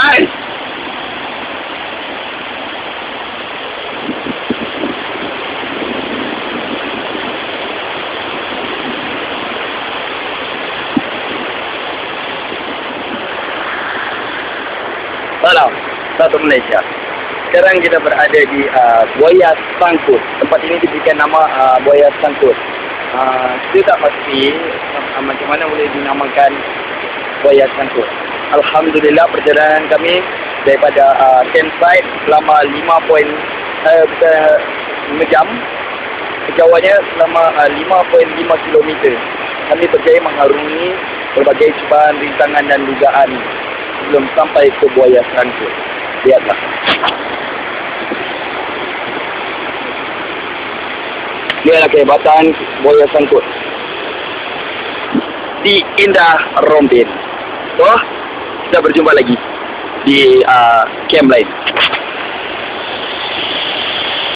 Ay! Salam, satu Malaysia. Sekarang kita berada di uh, Buaya Sangkut. Tempat ini diberikan nama uh, Buaya Sangkut. Uh, kita tak pasti uh, macam mana boleh dinamakan Buaya Sangkut. Alhamdulillah perjalanan kami daripada uh, campsite selama 5 poin uh, 5 jam Sejauhnya selama uh, 5.5 km kami berjaya mengharungi berbagai cubaan, rintangan dan dugaan sebelum sampai ke Buaya Sangkut. Lihatlah. Lihatlah kehebatan Buaya Sangkut. Di Indah Rombin. So, kita berjumpa lagi di uh, camp lain.